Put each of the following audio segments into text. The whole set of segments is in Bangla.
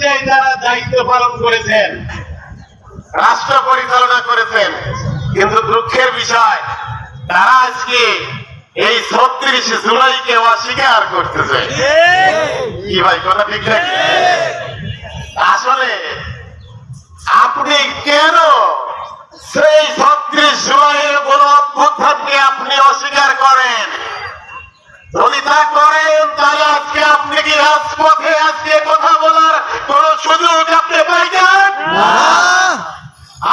পর্যায়ে যারা দায়িত্ব পালন করেছেন, রাষ্ট্র পরিচালনা করেছেন, কিন্তু দুঃখের বিষয়, তারা আজকে এই ছত্রিশে জুলাইকে অস্বীকার করতেছে। কি ভাই, কথা ঠিক নাকি? আসলে আপনি কেন সেই ছত্রিশ জুলাইয়ের কোন অভ্যুত্থানকে আপনি অস্বীকার করেন? যদি তা করেন তাহলে আজকে আপনি কি রাজপথে আজকে কথা বলার কোন সুযোগ আপনি পাইছেন?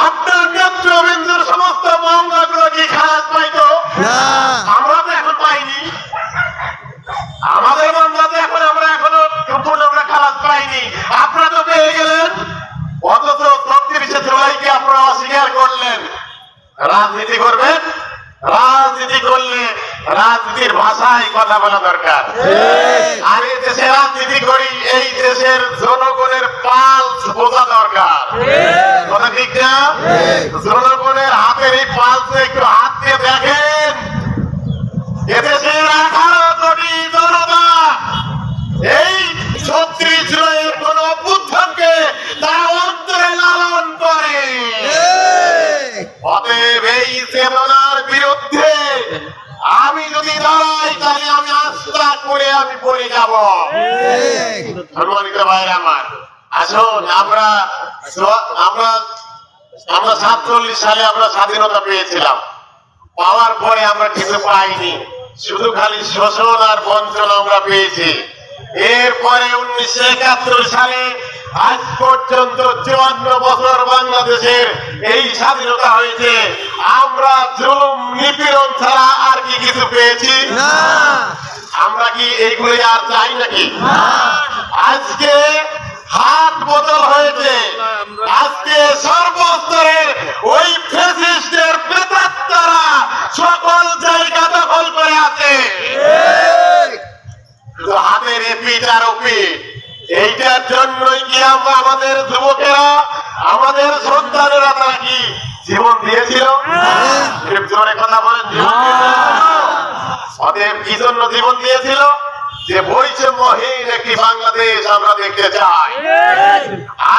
আপনার নেতৃবৃন্দর সমস্ত মামলাগুলো কি খারাপ পাইতো আমরা তো এখন পাইনি। আমাদের মামলা এখন আমরা এখনও সম্পূর্ণ আমরা খালাস পাইনি। আপনারা তো পেয়ে গেলেন। অথচ ছত্রিশে জুলাইকে আপনারা অস্বীকার করলেন। রাজনীতি করবেন? রাজনীতি করলে রাজনীতির ভাষায় কথা বলা দরকার। আর এই দেশে রাজনীতি করি এই দেশের জনগণের পাল বোঝা দরকার। কথা ঠিক না? জনগণের হাতের এই পালস একটু আমি যদি দাঁড়াই তাহলে আমি আস্থা করে আমি পড়ে যাব। সম্মানিত ভাইয়ের আমার আসুন আমরা আমরা আমরা সাতচল্লিশ সালে আমরা স্বাধীনতা পেয়েছিলাম। পাওয়ার পরে আমরা কিছু পাইনি। শুধু খালি শোষণ আর বঞ্চনা আমরা পেয়েছি। এরপরে উনিশশো একাত্তর সালে আজ পর্যন্ত চুয়ান্ন বছর বাংলাদেশের এই স্বাধীনতা হয়েছে। আমরা জুলুম নিপীড়ন ছাড়া আর কি কিছু পেয়েছি? আমরা কি এইগুলি আর চাই নাকি? আজকে হাত বদল হয়েছে। আজকে সর্বস্তরের ওই ফেসিস্টের প্রেতাত্মারা সকল জায়গা দখল করে আছে। হাতের এপিট আর ওপিট এইটার জন্যই কি আমরা আমাদের যুবকেরা আমাদের সন্তানেরা তারা কি জীবন দিয়েছিল? জোরে কথা বলেন। জীবন দিয়েছিল? অতএব কি জন্য জীবন দিয়েছিল? যে বৈষম্যহীন একটি বাংলাদেশ আমরা দেখতে চাই।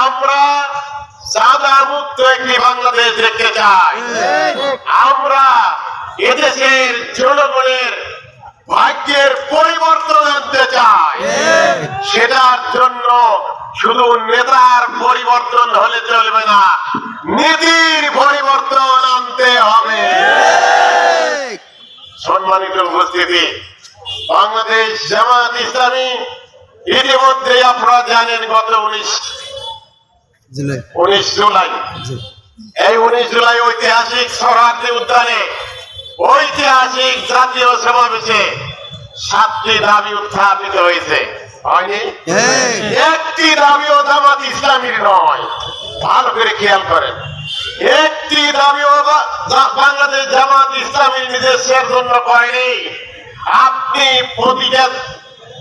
আমরা সাদা মুক্ত একটি বাংলাদেশ দেখতে চাই। আমরা এদেশের জনগণের ভাগ্যের পরিবর্তন আনতে চাই। সেটার জন্য শুধু নেতার পরিবর্তন হলে চলবে না। নীতির পরিবর্তন আনতে হবে সম্মানিত উপস্থিতি বাংলাদেশ জামাত ইসলামী ইতিমধ্যে আপনারা জানেন গত উনিশ উনিশ জুলাই। এই উনিশ জুলাই ঐতিহাসিক সরার্দি উদ্যানে ঐতিহাসিক জাতীয় সমাবেশে সাতটি দাবি উত্থাপিত হয়েছে। হয়নি? একটি দাবিও জামাত ইসলামীর নয়। ভালো করে খেয়াল করেন। একটি দাবিও বাংলাদেশ জামাত ইসলামীর নিজস্বের জন্য করেনি। আপনি প্রতিটা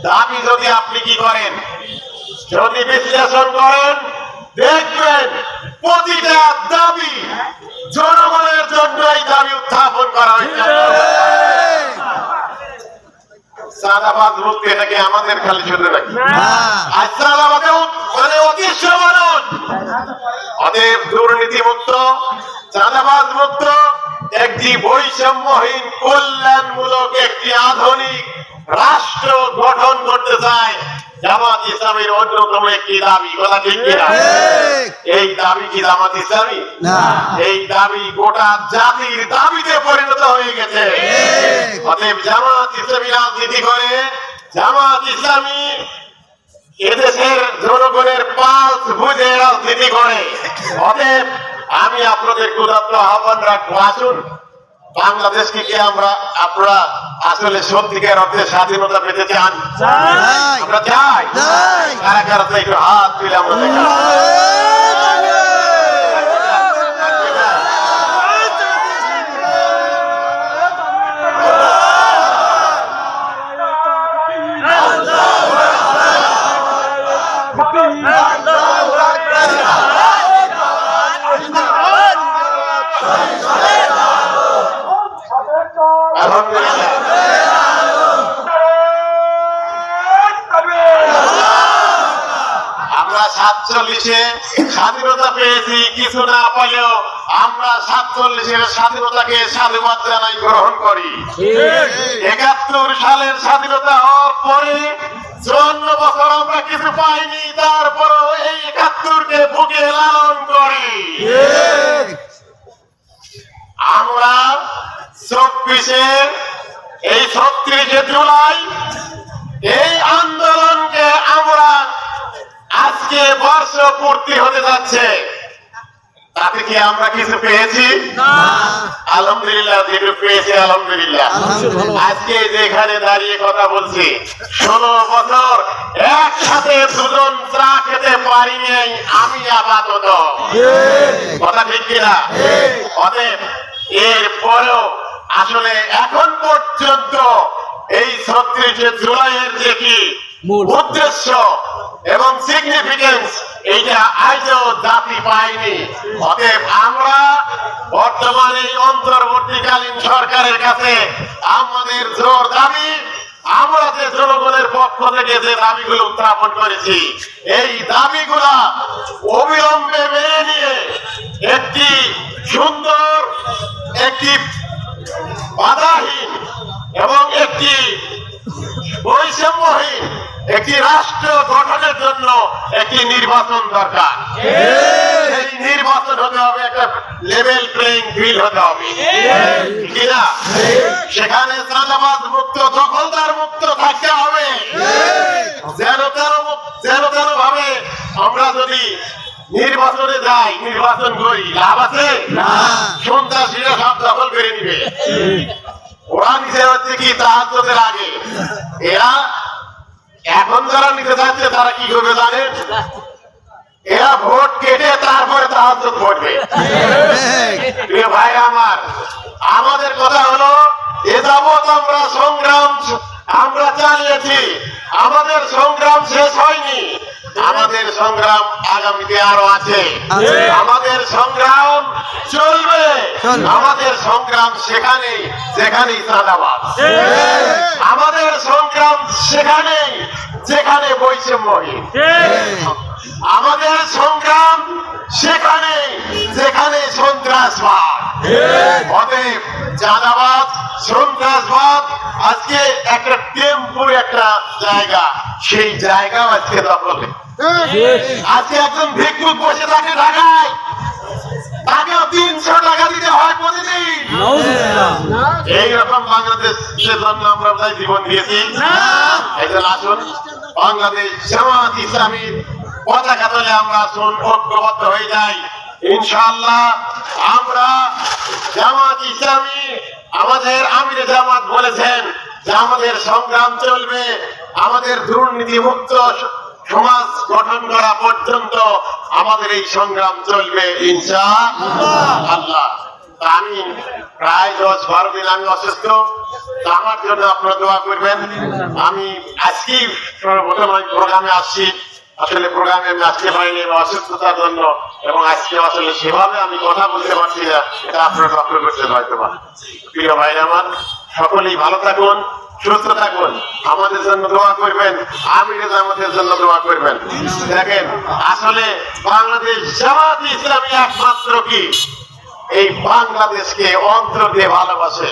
দাবি যদি আপনি কি করেন যদি বিশ্লেষণ করেন দেখবেন প্রতিটা দাবি জনগণের জন্য এই দাবি উত্থাপন করা হয়েছে। সাদাবাদ মুক্তি এটাকে আমাদের খালি শুধু নাকি? আজ মানে অদৃশ্য মানুষ অতএব দুর্নীতি মুক্ত চাঁদাবাজ মুক্ত একটি বৈষম্যহীন কল্যাণমূলক একটি আধুনিক রাষ্ট্র গঠন করতে চায়। জামাত ইসলামের অন্যতম একটি দাবি কথা ঠিক কিনা? এই দাবি কি জামাত ইসলামী? এই দাবি গোটা জাতির দাবিতে পরিণত হয়ে গেছে। অতএব জামাত ইসলামী রাজনীতি করে। জামাত ইসলামী এদেশের জনগণের পাঁচ বুঝে রাজনীতি করে। অতএব আমি আপনাদের ক্ষুদাত্র আহ্বান রাখব। আসুন বাংলাদেশকে কি আমরা আপনারা আসলে সত্যিকার অর্থে স্বাধীনতা পেতে চান। আমরা চাই। কারা কারা তো একটু হাত তুলে আমরা দেখা আমরা সাতচল্লিশে স্বাধীনতা পেয়েছি কিছু না আমরা সাতচল্লিশের স্বাধীনতাকে সাধুবাদ জানাই গ্রহণ করি। একাত্তর সালের স্বাধীনতা হওয়ার পরে চুয়ান্ন বছর আমরা কিছু পাইনি, তারপরও এই একাত্তরকে লালন করি। আমরা চব্বিশে, এই ছত্রিশে জুলাই এই আন্দোলনকে আমরা আজকে বর্ষ পূর্তি হতে যাচ্ছে। তাতে কি আমরা কিছু পেয়েছি? আলহামদুলিল্লাহ যেটু পেয়েছি আলহামদুলিল্লাহ। আজকে যেখানে দাঁড়িয়ে কথা বলছি ষোলো বছর একসাথে দুজন চা খেতে পারিনি আমি আপাতত। কথা ঠিক কিনা? অতএব এর পরেও আসলে এখন পর্যন্ত এই ছত্রিশে জুলাইয়ের যে কি উদ্দেশ্য এবং সিগনিফিকেন্স এইটা আজও জাতি পায়নি। অতএব আমরা বর্তমানে অন্তর্বর্তীকালীন সরকারের কাছে আমাদের জোর দাবি, আমরা যে জনগণের পক্ষ থেকে যে দাবিগুলো উত্থাপন করেছি, এই দাবিগুলা অবিলম্বে মেনে নিয়ে একটি সুন্দর, একটি বাধাহীন এবং একটি বৈষম্যহীন একটি রাষ্ট্র গঠনের জন্য একটি নির্বাচন দরকার। এই নির্বাচন হতে হবে একটা লেভেল প্লেইং ফিল্ড হতে হবে। কিনা সেখানে চাঁদাবাদ মুক্ত দখলদার মুক্ত থাকতে হবে। যেন তেন যেন তেন ভাবে আমরা যদি নির্বাচনে যাই নির্বাচন করি লাভ আছে? সন্ত্রাসীরা সব দখল করে নিবে। ওরা নিচে হচ্ছে কি? তাহাজের আগে। এরা এখন যারা নিতে যাচ্ছে, তারা কি করবে জানেন? এরা ভোট কেটে তারপরে তাহাজ করবে ভাই আমার, আমাদের কথা হলো, এ যাবৎ আমরা সংগ্রাম, আমরা চালিয়েছি। আমাদের সংগ্রাম শেষ হয়নি। আমাদের সংগ্রাম আগামীতে আরও আছে। আমাদের সংগ্রাম চলবে। আমাদের সংগ্রাম সেখানে যেখানেই চাঁদাবাদ আমাদের সংগ্রাম সেখানেই যেখানে বৈষম্যহীন। আমাদের সংগ্রাম সেখানে যেখানে সন্ত্রাসবাদ। অতএব চাঁদাবাদ সন্ত্রাসবাদ আজকে একটা টেম্পুর একটা জায়গা। সেই জায়গা আজকে দখলে আজকে একজন ভিক্ষুক বসে থাকে ঢাকায়। তাকেও তিনশো টাকা দিতে হয় প্রতিদিন। এইরকম জন্য আমরা তাই জীবন দিয়েছি। একজন আসুন বাংলাদেশ জামাত ইসলামীর পতাকা তোলে আমরা আসুন ঐক্যবদ্ধ হয়ে যাই। ইনশাআল্লাহ আমরা জামাত ইসলামী আমাদের আমির জামাত বলেছেন যে আমাদের সংগ্রাম চলবে আমাদের দুর্নীতি মুক্ত সমাজ গঠন করা পর্যন্ত আমাদের এই সংগ্রাম চলবে আল্লাহ। আমি প্রায় দশ বারো দিন আমি অসুস্থ আমার জন্য আপনারা দোয়া করবেন। আমি আজকেই সর্বপ্রথম আমি প্রোগ্রামে আসছি। আসলে প্রোগ্রামে আমি আসতে পারিনি অসুস্থতার জন্য এবং আজকে আসলে সেভাবে আমি কথা বলতে পারছি না, এটা আপনারা লক্ষ্য করছেন হয়তো বা প্রিয় ভাই আমার, সকলেই ভালো থাকুন। সুস্থ থাকুন। আমাদের জন্য দোয়া করবেন। আমি আমাদের জন্য দোয়া করবেন। দেখেন, আসলে বাংলাদেশ জামাত ইসলামী একমাত্র কি? এই বাংলাদেশকে অন্তর দিয়ে ভালোবাসে।